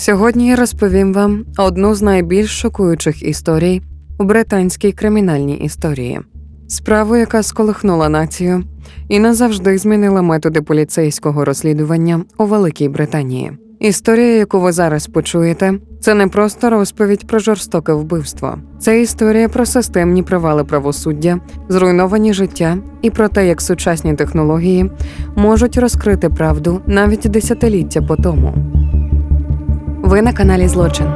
Сьогодні я розповім вам одну з найбільш шокуючих історій у британській кримінальній історії. Справу, яка сколихнула націю і назавжди змінила методи поліцейського розслідування у Великій Британії. Історія, яку ви зараз почуєте, це не просто розповідь про жорстоке вбивство. Це історія про системні провали правосуддя, зруйновані життя і про те, як сучасні технології можуть розкрити правду навіть десятиліття по тому. Ви на каналі Злочин.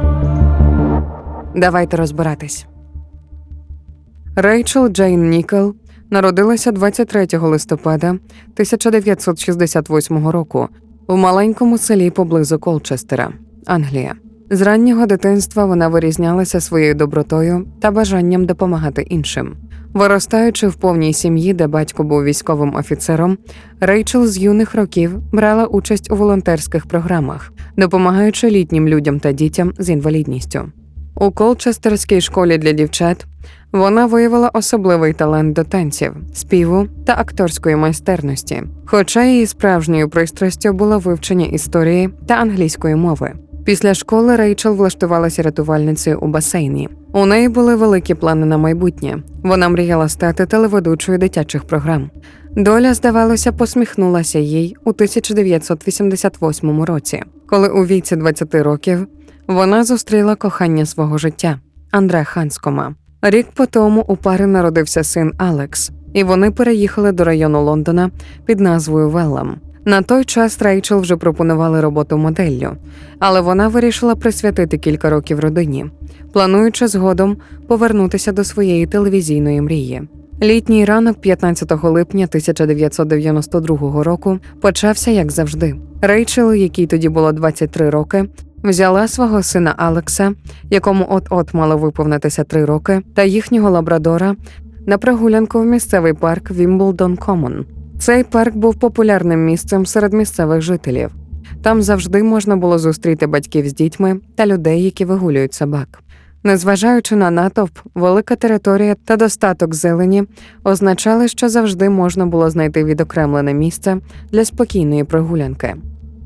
Давайте розбиратись. Рейчел Джейн Нікел народилася 23 листопада 1968 року в маленькому селі поблизу Колчестера, Англія. З раннього дитинства вона вирізнялася своєю добротою та бажанням допомагати іншим. Виростаючи в повній сім'ї, де батько був військовим офіцером, Рейчел з юних років брала участь у волонтерських програмах, допомагаючи літнім людям та дітям з інвалідністю. У Колчестерській школі для дівчат вона виявила особливий талант до танців, співу та акторської майстерності, хоча її справжньою пристрастю було вивчення історії та англійської мови. Після школи Рейчел влаштувалася рятувальницею у басейні. У неї були великі плани на майбутнє. Вона мріяла стати телеведучою дитячих програм. Доля, здавалося, посміхнулася їй у 1988 році, коли у віці 20 років вона зустріла кохання свого життя Андре Ханскома. Рік по тому у пари народився син Алекс, і вони переїхали до району Лондона під назвою Веллам. На той час Рейчел вже пропонували роботу моделлю, але вона вирішила присвятити кілька років родині, плануючи згодом повернутися до своєї телевізійної мрії. Літній ранок, 15 липня 1992 року, почався як завжди. Рейчел, якій тоді було 23 роки, взяла свого сина Алекса, якому от-от мало виповнитися три роки, та їхнього лабрадора на прогулянку в місцевий парк Вімблдон Комон. Цей парк був популярним місцем серед місцевих жителів. Там завжди можна було зустріти батьків з дітьми та людей, які вигулюють собак. Незважаючи на натовп, велика територія та достаток зелені означали, що завжди можна було знайти відокремлене місце для спокійної прогулянки.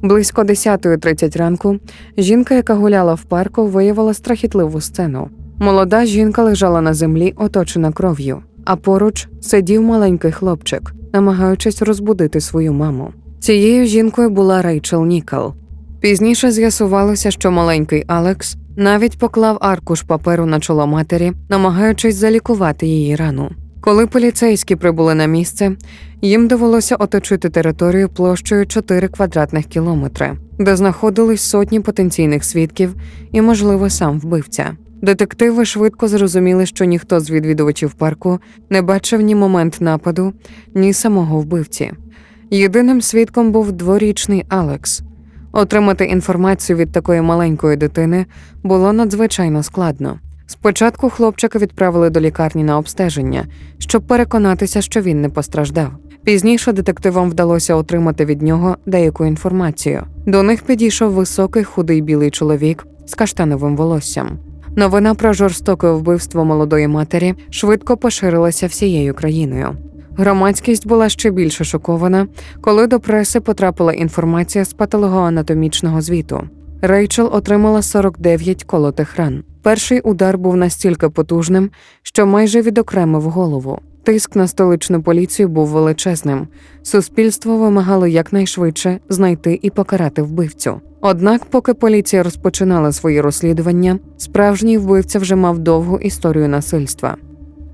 Близько 10.30 ранку жінка, яка гуляла в парку, виявила страхітливу сцену. Молода жінка лежала на землі, оточена кров'ю, а поруч сидів маленький хлопчик, намагаючись розбудити свою маму. Цією жінкою була Рейчел Нікал. Пізніше з'ясувалося, що маленький Алекс навіть поклав аркуш паперу на чоло матері, намагаючись залікувати її рану. Коли поліцейські прибули на місце, їм довелося оточити територію площею 4 квадратних кілометри, де знаходились сотні потенційних свідків і, можливо, сам вбивця. Детективи швидко зрозуміли, що ніхто з відвідувачів парку не бачив ні момент нападу, ні самого вбивці. Єдиним свідком був дворічний Алекс. Отримати інформацію від такої маленької дитини було надзвичайно складно. Спочатку хлопчика відправили до лікарні на обстеження, щоб переконатися, що він не постраждав. Пізніше детективам вдалося отримати від нього деяку інформацію. До них підійшов високий худий білий чоловік з каштановим волоссям. Новина про жорстоке вбивство молодої матері швидко поширилася всією країною. Громадськість була ще більше шокована, коли до преси потрапила інформація з патологоанатомічного звіту. Рейчел отримала 49 колотих ран. Перший удар був настільки потужним, що майже відокремив голову. Тиск на столичну поліцію був величезним. Суспільство вимагало якнайшвидше знайти і покарати вбивцю. Однак, поки поліція розпочинала свої розслідування, справжній вбивця вже мав довгу історію насильства.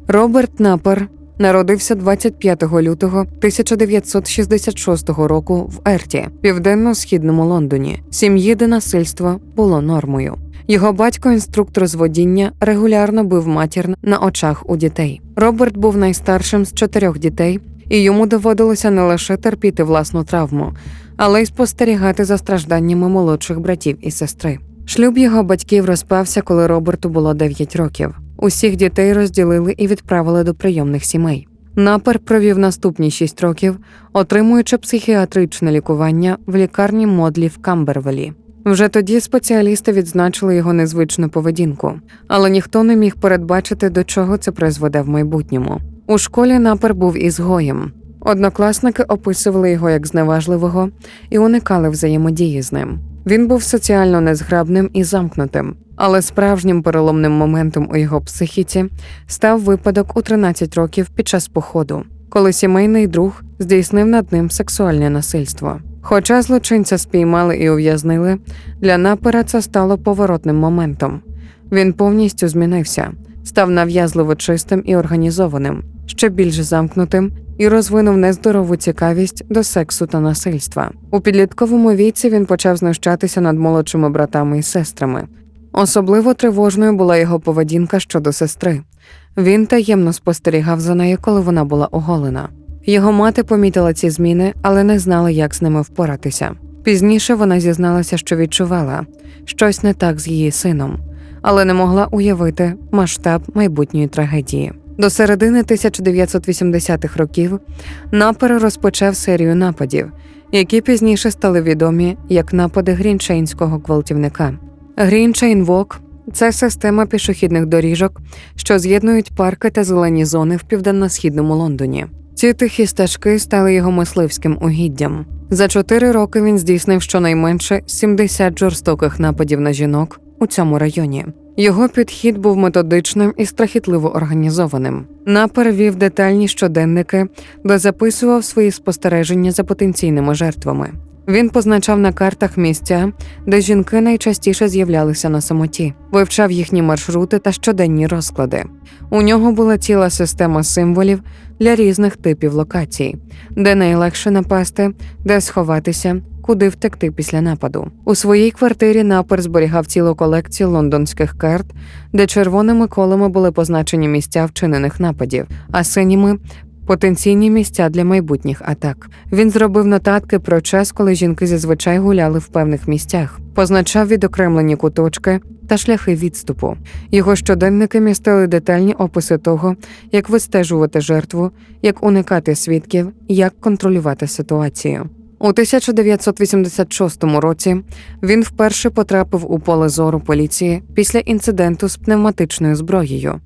Роберт Напер народився 25 лютого 1966 року в Ерті, південно-східному Лондоні, сім'ї, де насильство було нормою. Його батько, інструктор з водіння, регулярно бив матір на очах у дітей. Роберт був найстаршим з чотирьох дітей, і йому доводилося не лише терпіти власну травму, але й спостерігати за стражданнями молодших братів і сестри. Шлюб його батьків розпався, коли Роберту було 9 років. Усіх дітей розділили і відправили до прийомних сімей. Напер провів наступні 6 років, отримуючи психіатричне лікування в лікарні Модлі в Камбервелі. Вже тоді спеціалісти відзначили його незвичну поведінку, але ніхто не міг передбачити, до чого це призведе в майбутньому. У школі напер був ізгоєм. Однокласники описували його як зневажливого і уникали взаємодії з ним. Він був соціально незграбним і замкнутим, але справжнім переломним моментом у його психіці став випадок у 13 років під час походу, коли сімейний друг здійснив над ним сексуальне насильство. Хоча злочинця спіймали і ув'язнили, для напера це стало поворотним моментом. Він повністю змінився, став нав'язливо чистим і організованим, ще більш замкнутим і розвинув нездорову цікавість до сексу та насильства. У підлітковому віці він почав знущатися над молодшими братами і сестрами. Особливо тривожною була його поведінка щодо сестри. Він таємно спостерігав за нею, коли вона була оголена. Його мати помітила ці зміни, але не знала, як з ними впоратися. Пізніше вона зізналася, що відчувала щось не так з її сином, але не могла уявити масштаб майбутньої трагедії. До середини 1980-х років Напер розпочав серію нападів, які пізніше стали відомі як напади грінчейнського гвалтівника. Грінчейн Вок це система пішохідних доріжок, що з'єднують парки та зелені зони в південно-східному Лондоні. Ці тихі стежки стали його мисливським угіддям. За чотири роки він здійснив щонайменше 70 жорстоких нападів на жінок у цьому районі. Його підхід був методичним і страхітливо організованим. Напер вів детальні щоденники, де записував свої спостереження за потенційними жертвами. Він позначав на картах місця, де жінки найчастіше з'являлися на самоті, вивчав їхні маршрути та щоденні розклади. У нього була ціла система символів для різних типів локацій, де найлегше напасти, де сховатися, куди втекти після нападу. У своїй квартирі напер зберігав цілу колекцію лондонських карт, де червоними колами були позначені місця вчинених нападів, а синіми потенційні місця для майбутніх атак. Він зробив нотатки про час, коли жінки зазвичай гуляли в певних місцях, позначав відокремлені куточки та шляхи відступу. Його щоденники містили детальні описи того, як вистежувати жертву, як уникати свідків, як контролювати ситуацію. У 1986 році він вперше потрапив у поле зору поліції після інциденту з пневматичною зброєю,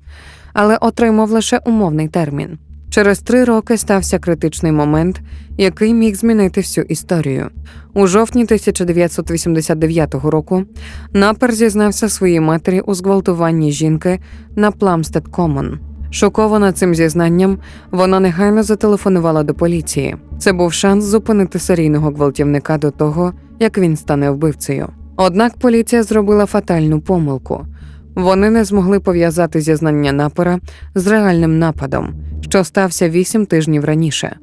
але отримав лише умовний термін. Через три роки стався критичний момент, який міг змінити всю історію. У жовтні 1989 року Напер зізнався своїй матері у зґвалтуванні жінки на Пламстед Комон. Шокована цим зізнанням, вона негайно зателефонувала до поліції. Це був шанс зупинити серійного гвалтівника до того, як він стане вбивцею. Однак поліція зробила фатальну помилку. Вони не змогли пов'язати зізнання напора з реальним нападом, що стався вісім тижнів раніше,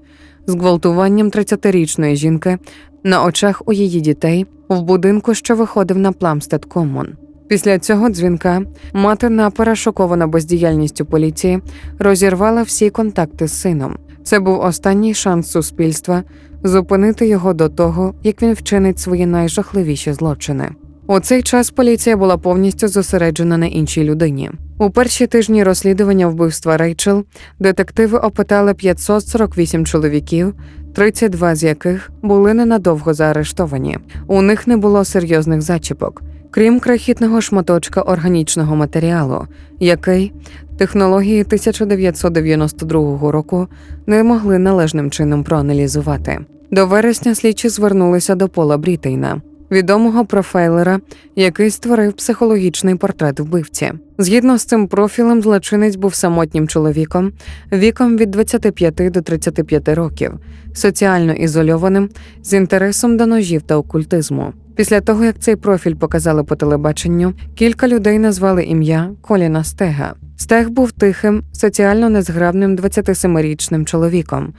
з гвалтуванням 30-річної жінки на очах у її дітей в будинку, що виходив на Пламстед Коммон. Після цього дзвінка мати напора, шокована бездіяльністю поліції, розірвала всі контакти з сином. Це був останній шанс суспільства зупинити його до того, як він вчинить свої найжахливіші злочини. У цей час поліція була повністю зосереджена на іншій людині. У перші тижні розслідування вбивства Рейчел детективи опитали 548 чоловіків, 32 з яких були ненадовго заарештовані. У них не було серйозних зачіпок, крім крихітного шматочка органічного матеріалу, який технології 1992 року не могли належним чином проаналізувати. До вересня слідчі звернулися до Пола Брітейна, відомого профайлера, який створив психологічний портрет вбивці. Згідно з цим профілем, злочинець був самотнім чоловіком віком від 25 до 35 років, соціально ізольованим, з інтересом до ножів та окультизму. Після того, як цей профіль показали по телебаченню, кілька людей назвали ім'я Коліна Стега. Стег був тихим, соціально незграбним 27-річним чоловіком,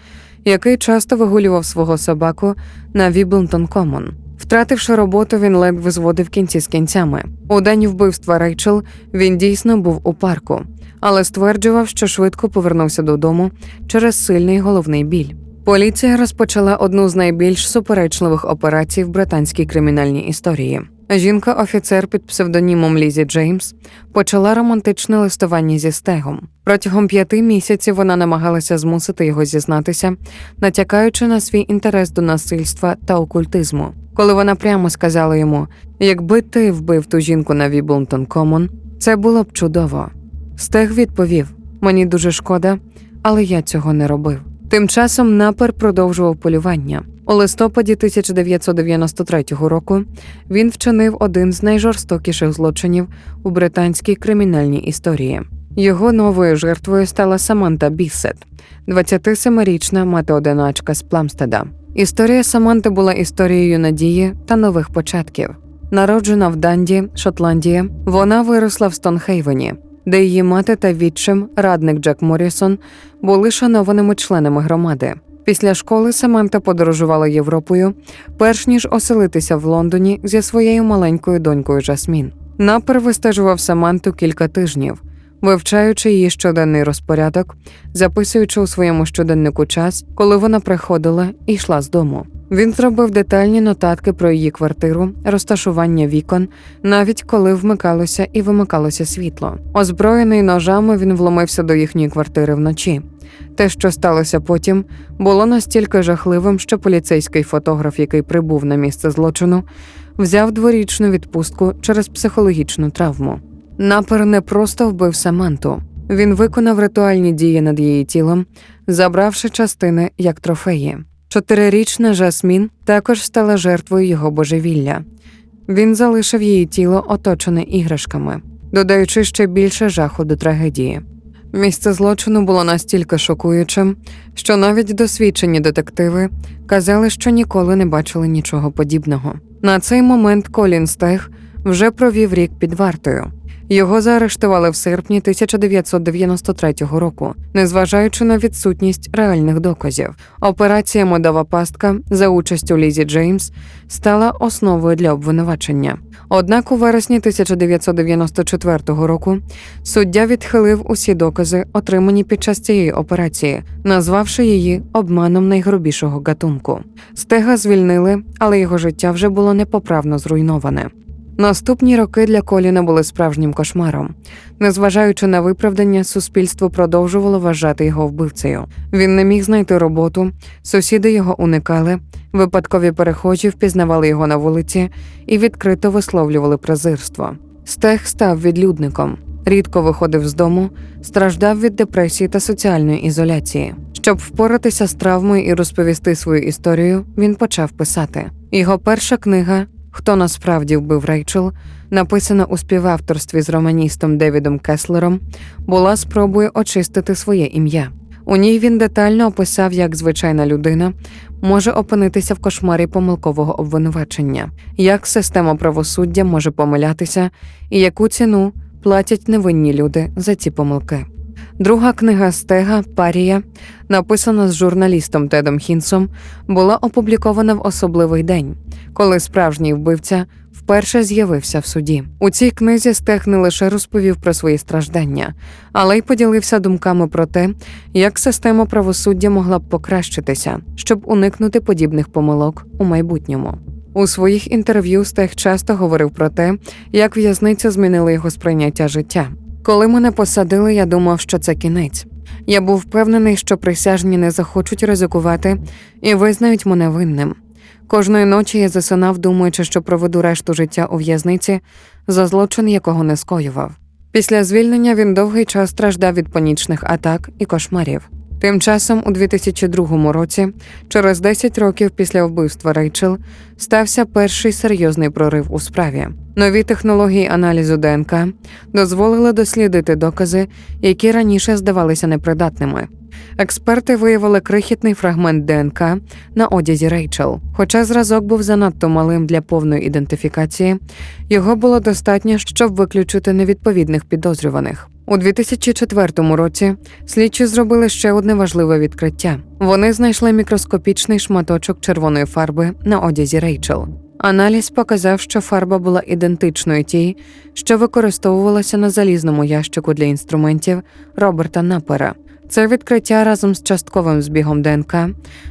який часто вигулював свого собаку на Віблтон Комон. Втративши роботу, він ледве зводив кінці з кінцями. У день вбивства Рейчел він дійсно був у парку, але стверджував, що швидко повернувся додому через сильний головний біль. Поліція розпочала одну з найбільш суперечливих операцій в британській кримінальній історії. Жінка-офіцер під псевдонімом Лізі Джеймс почала романтичне листування зі стегом. Протягом п'яти місяців вона намагалася змусити його зізнатися, натякаючи на свій інтерес до насильства та окультизму. Коли вона прямо сказала йому: якби ти вбив ту жінку на Віблтон Комон, це було б чудово. Стег відповів: Мені дуже шкода, але я цього не робив. Тим часом напер продовжував полювання. У листопаді 1993 року він вчинив один з найжорстокіших злочинів у британській кримінальній історії. Його новою жертвою стала Саманта Біссет, 27-річна мати-одиначка з Пламстеда. Історія Саманти була історією надії та нових початків. Народжена в Данді, Шотландія, вона виросла в Стонхейвені, де її мати та відчим, радник Джек Моррісон, були шанованими членами громади. Після школи Саманта подорожувала Європою, перш ніж оселитися в Лондоні зі своєю маленькою донькою Жасмін. Напер вистежував Саманту кілька тижнів, вивчаючи її щоденний розпорядок, записуючи у своєму щоденнику час, коли вона приходила і йшла з дому. Він зробив детальні нотатки про її квартиру, розташування вікон, навіть коли вмикалося і вимикалося світло. Озброєний ножами він вломився до їхньої квартири вночі. Те, що сталося потім, було настільки жахливим, що поліцейський фотограф, який прибув на місце злочину, взяв дворічну відпустку через психологічну травму. Напер не просто вбив Саманту. Він виконав ритуальні дії над її тілом, забравши частини як трофеї. Чотирирічна Жасмін також стала жертвою його божевілля. Він залишив її тіло оточене іграшками, додаючи ще більше жаху до трагедії. Місце злочину було настільки шокуючим, що навіть досвідчені детективи казали, що ніколи не бачили нічого подібного. На цей момент Колін Стег вже провів рік під вартою. Його заарештували в серпні 1993 року, незважаючи на відсутність реальних доказів. Операція Медова пастка за участю Лізі Джеймс стала основою для обвинувачення. Однак у вересні 1994 року суддя відхилив усі докази, отримані під час цієї операції, назвавши її обманом найгрубішого гатунку. Стега звільнили, але його життя вже було непоправно зруйноване. Наступні роки для Коліна були справжнім кошмаром. Незважаючи на виправдання, суспільство продовжувало вважати його вбивцею. Він не міг знайти роботу, сусіди його уникали, випадкові перехожі впізнавали його на вулиці і відкрито висловлювали презирство. Стег став відлюдником, рідко виходив з дому, страждав від депресії та соціальної ізоляції. Щоб впоратися з травмою і розповісти свою історію, він почав писати. Його перша книга Хто насправді вбив Рейчел, написана у співавторстві з романістом Девідом Кеслером, була спробою очистити своє ім'я. У ній він детально описав, як звичайна людина може опинитися в кошмарі помилкового обвинувачення, як система правосуддя може помилятися і яку ціну платять невинні люди за ці помилки. Друга книга Стега Парія, написана з журналістом Тедом Хінсом, була опублікована в особливий день, коли справжній вбивця вперше з'явився в суді. У цій книзі Стег не лише розповів про свої страждання, але й поділився думками про те, як система правосуддя могла б покращитися, щоб уникнути подібних помилок у майбутньому. У своїх інтерв'ю Стег часто говорив про те, як в'язниця змінила його сприйняття життя. Коли мене посадили, я думав, що це кінець. Я був впевнений, що присяжні не захочуть ризикувати і визнають мене винним. Кожної ночі я засинав, думаючи, що проведу решту життя у в'язниці за злочин, якого не скоював. Після звільнення він довгий час страждав від панічних атак і кошмарів. Тим часом, у 2002 році, через 10 років після вбивства Рейчел, стався перший серйозний прорив у справі. Нові технології аналізу ДНК дозволили дослідити докази, які раніше здавалися непридатними. Експерти виявили крихітний фрагмент ДНК на одязі Рейчел. Хоча зразок був занадто малим для повної ідентифікації, його було достатньо, щоб виключити невідповідних підозрюваних. У 2004 році слідчі зробили ще одне важливе відкриття. Вони знайшли мікроскопічний шматочок червоної фарби на одязі Рейчел. Аналіз показав, що фарба була ідентичною тій, що використовувалася на залізному ящику для інструментів Роберта Напера. Це відкриття разом з частковим збігом ДНК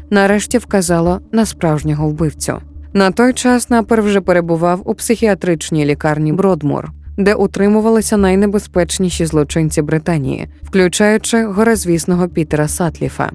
нарешті вказало на справжнього вбивцю. На той час Напер вже перебував у психіатричній лікарні Бродмур, де утримувалися найнебезпечніші злочинці Британії, включаючи горизвісного Пітера Сатліфа,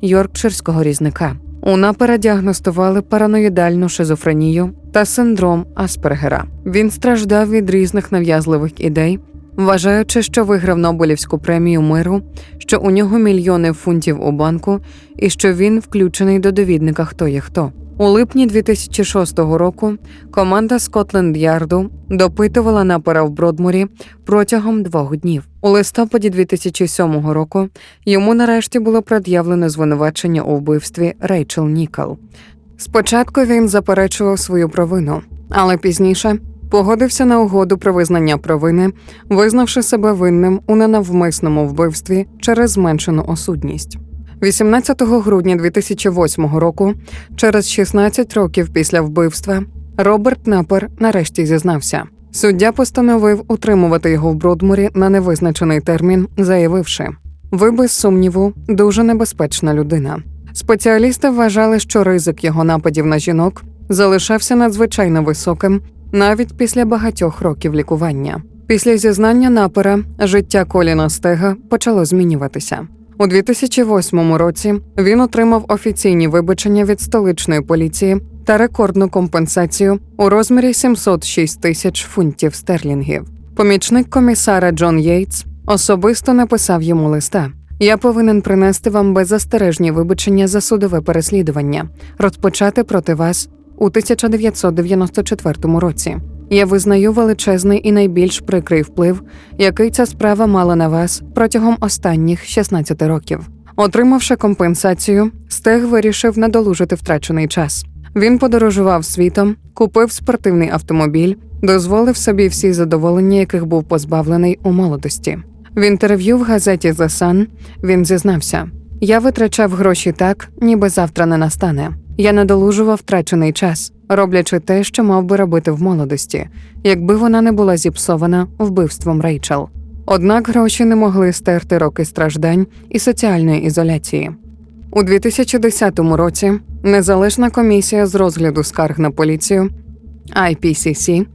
йоркширського різника. У напера діагностували параноїдальну шизофренію та синдром Аспергера. Він страждав від різних нав'язливих ідей, вважаючи, що виграв Нобелівську премію миру, що у нього мільйони фунтів у банку і що він включений до довідника хто є хто. У липні 2006 року команда Скотленд Ярду допитувала напера в Бродмурі протягом двох днів. У листопаді 2007 року йому нарешті було пред'явлено звинувачення у вбивстві Рейчел Нікал. Спочатку він заперечував свою провину, але пізніше погодився на угоду про визнання провини, визнавши себе винним у ненавмисному вбивстві через зменшену осудність. 18 грудня 2008 року, через 16 років після вбивства, Роберт Напер нарешті зізнався. Суддя постановив утримувати його в Бродмурі на невизначений термін, заявивши: ви без сумніву дуже небезпечна людина. Спеціалісти вважали, що ризик його нападів на жінок залишався надзвичайно високим навіть після багатьох років лікування. Після зізнання напера життя Коліна Стега почало змінюватися. У 2008 році він отримав офіційні вибачення від столичної поліції та рекордну компенсацію у розмірі 706 тисяч фунтів стерлінгів. Помічник комісара Джон Єйтс особисто написав йому листа. Я повинен принести вам беззастережні вибачення за судове переслідування, розпочати проти вас у 1994 році. Я визнаю величезний і найбільш прикрий вплив, який ця справа мала на вас протягом останніх 16 років. Отримавши компенсацію, Стег вирішив надолужити втрачений час. Він подорожував світом, купив спортивний автомобіль, дозволив собі всі задоволення, яких був позбавлений у молодості. В інтерв'ю в газеті The Sun він зізнався: я витрачав гроші так, ніби завтра не настане. Я надолужував втрачений час, роблячи те, що мав би робити в молодості, якби вона не була зіпсована вбивством Рейчел. Однак гроші не могли стерти роки страждань і соціальної ізоляції. У 2010 році незалежна комісія з розгляду скарг на поліцію IPCC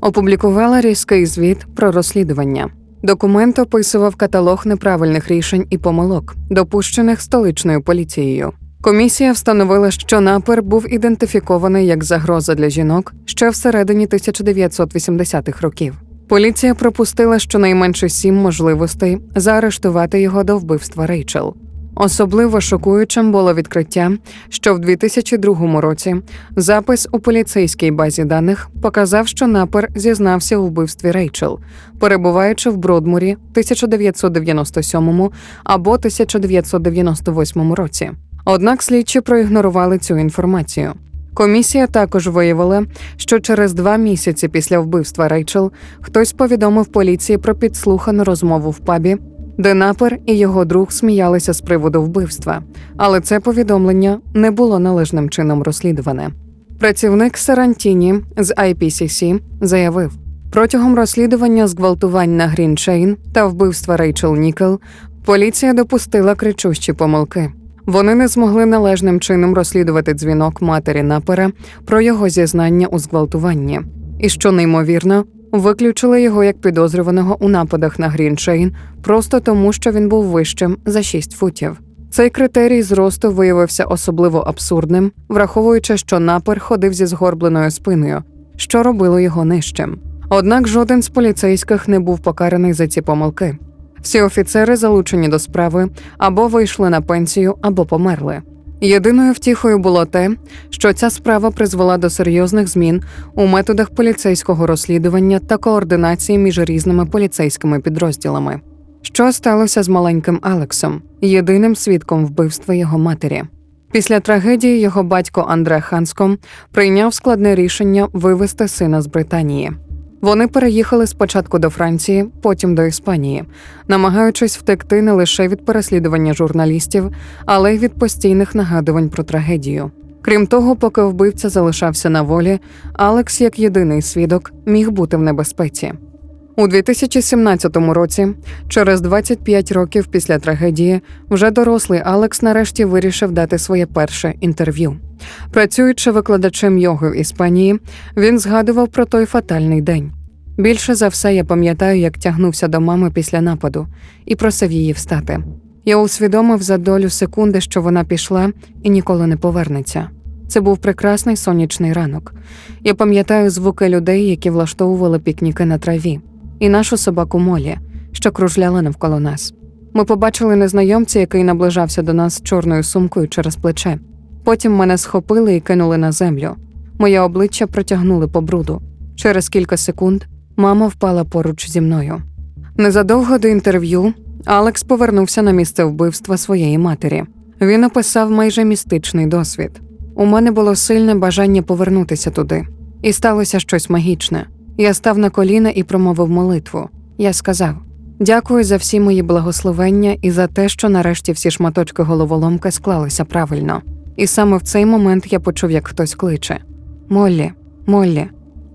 опублікувала різкий звіт про розслідування. Документ описував каталог неправильних рішень і помилок, допущених столичною поліцією. Комісія встановила, що напер був ідентифікований як загроза для жінок ще всередині 1980-х років. Поліція пропустила щонайменше сім можливостей заарештувати його до вбивства Рейчел. Особливо шокуючим було відкриття, що в 2002 році запис у поліцейській базі даних показав, що напер зізнався у вбивстві Рейчел, перебуваючи в Бродмурі 1997 або 1998 році. Однак слідчі проігнорували цю інформацію. Комісія також виявила, що через два місяці після вбивства Рейчел хтось повідомив поліції про підслухану розмову в пабі, де напер і його друг сміялися з приводу вбивства, але це повідомлення не було належним чином розслідуване. Працівник Сарантіні з IPCC заявив, протягом розслідування зґвалтувань на Грінчейн та вбивства Рейчел Нікел поліція допустила кричущі помилки. Вони не змогли належним чином розслідувати дзвінок матері напера про його зізнання у зґвалтуванні, і що неймовірно, виключили його як підозрюваного у нападах на Грінчейн просто тому, що він був вищим за 6 футів. Цей критерій зросту виявився особливо абсурдним, враховуючи, що напер ходив зі згорбленою спиною, що робило його нижчим. Однак жоден з поліцейських не був покараний за ці помилки. Всі офіцери, залучені до справи, або вийшли на пенсію, або померли. Єдиною втіхою було те, що ця справа призвела до серйозних змін у методах поліцейського розслідування та координації між різними поліцейськими підрозділами. Що сталося з маленьким Алексом, єдиним свідком вбивства його матері? Після трагедії його батько Андре Ханском прийняв складне рішення вивезти сина з Британії. Вони переїхали спочатку до Франції, потім до Іспанії, намагаючись втекти не лише від переслідування журналістів, але й від постійних нагадувань про трагедію. Крім того, поки вбивця залишався на волі, Алекс, як єдиний свідок, міг бути в небезпеці. У 2017 році, через 25 років після трагедії, вже дорослий Алекс нарешті вирішив дати своє перше інтерв'ю. Працюючи викладачем йоги в Іспанії, він згадував про той фатальний день. Більше за все я пам'ятаю, як тягнувся до мами після нападу і просив її встати. Я усвідомив за долю секунди, що вона пішла і ніколи не повернеться. Це був прекрасний сонячний ранок. Я пам'ятаю звуки людей, які влаштовували пікніки на траві, і нашу собаку Молі, що кружляла навколо нас. Ми побачили незнайомця, який наближався до нас чорною сумкою через плече. Потім мене схопили і кинули на землю. Моє обличчя протягнули по бруду. Через кілька секунд мама впала поруч зі мною. Незадовго до інтерв'ю Алекс повернувся на місце вбивства своєї матері. Він описав майже містичний досвід. У мене було сильне бажання повернутися туди, і сталося щось магічне. Я став на коліна і промовив молитву. Я сказав: Дякую за всі мої благословення і за те, що нарешті всі шматочки головоломки склалися правильно. І саме в цей момент я почув, як хтось кличе: Моллі, Моллі.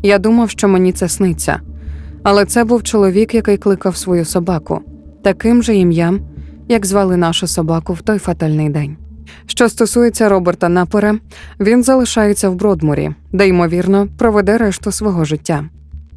Я думав, що мені це сниться. Але це був чоловік, який кликав свою собаку, таким же ім'ям, як звали нашу собаку в той фатальний день. Що стосується Роберта Напера, він залишається в Бродмурі, де, ймовірно, проведе решту свого життя.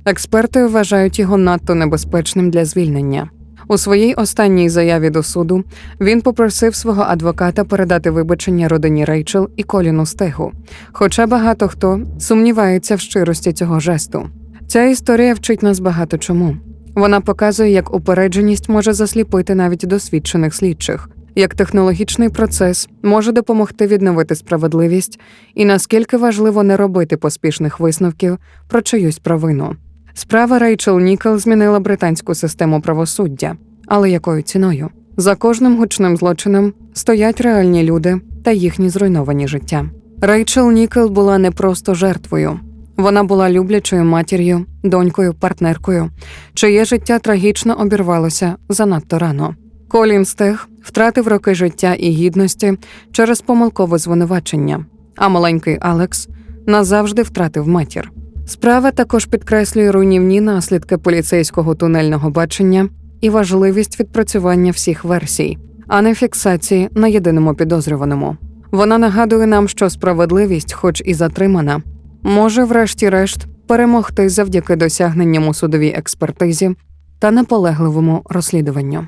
Експерти вважають його надто небезпечним для звільнення. У своїй останній заяві до суду він попросив свого адвоката передати вибачення родині Рейчел і Коліну Стегу, хоча багато хто сумнівається в щирості цього жесту. Ця історія вчить нас багато чому. Вона показує, як упередженість може засліпити навіть досвідчених слідчих, як технологічний процес може допомогти відновити справедливість, і наскільки важливо не робити поспішних висновків про чиюсь провину. Справа Рейчел Нікел змінила британську систему правосуддя, але якою ціною? За кожним гучним злочином стоять реальні люди та їхні зруйновані життя. Рейчел Нікел була не просто жертвою. Вона була люблячою матір'ю, донькою, партнеркою, чиє життя трагічно обірвалося занадто рано. Колін Стег втратив роки життя і гідності через помилкове звинувачення, а маленький Алекс назавжди втратив матір. Справа також підкреслює руйнівні наслідки поліцейського тунельного бачення і важливість відпрацювання всіх версій, а не фіксації на єдиному підозрюваному. Вона нагадує нам, що справедливість, хоч і затримана, може, врешті-решт, перемогти завдяки досягненням у судовій експертизі та наполегливому розслідуванню.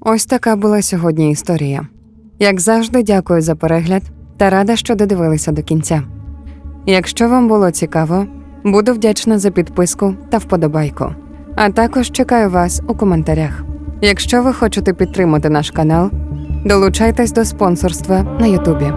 Ось така була сьогодні історія. Як завжди, дякую за перегляд та рада, що додивилися до кінця. Якщо вам було цікаво, буду вдячна за підписку та вподобайку. А також чекаю вас у коментарях. Якщо ви хочете підтримати наш канал, долучайтесь до спонсорства на Ютубі.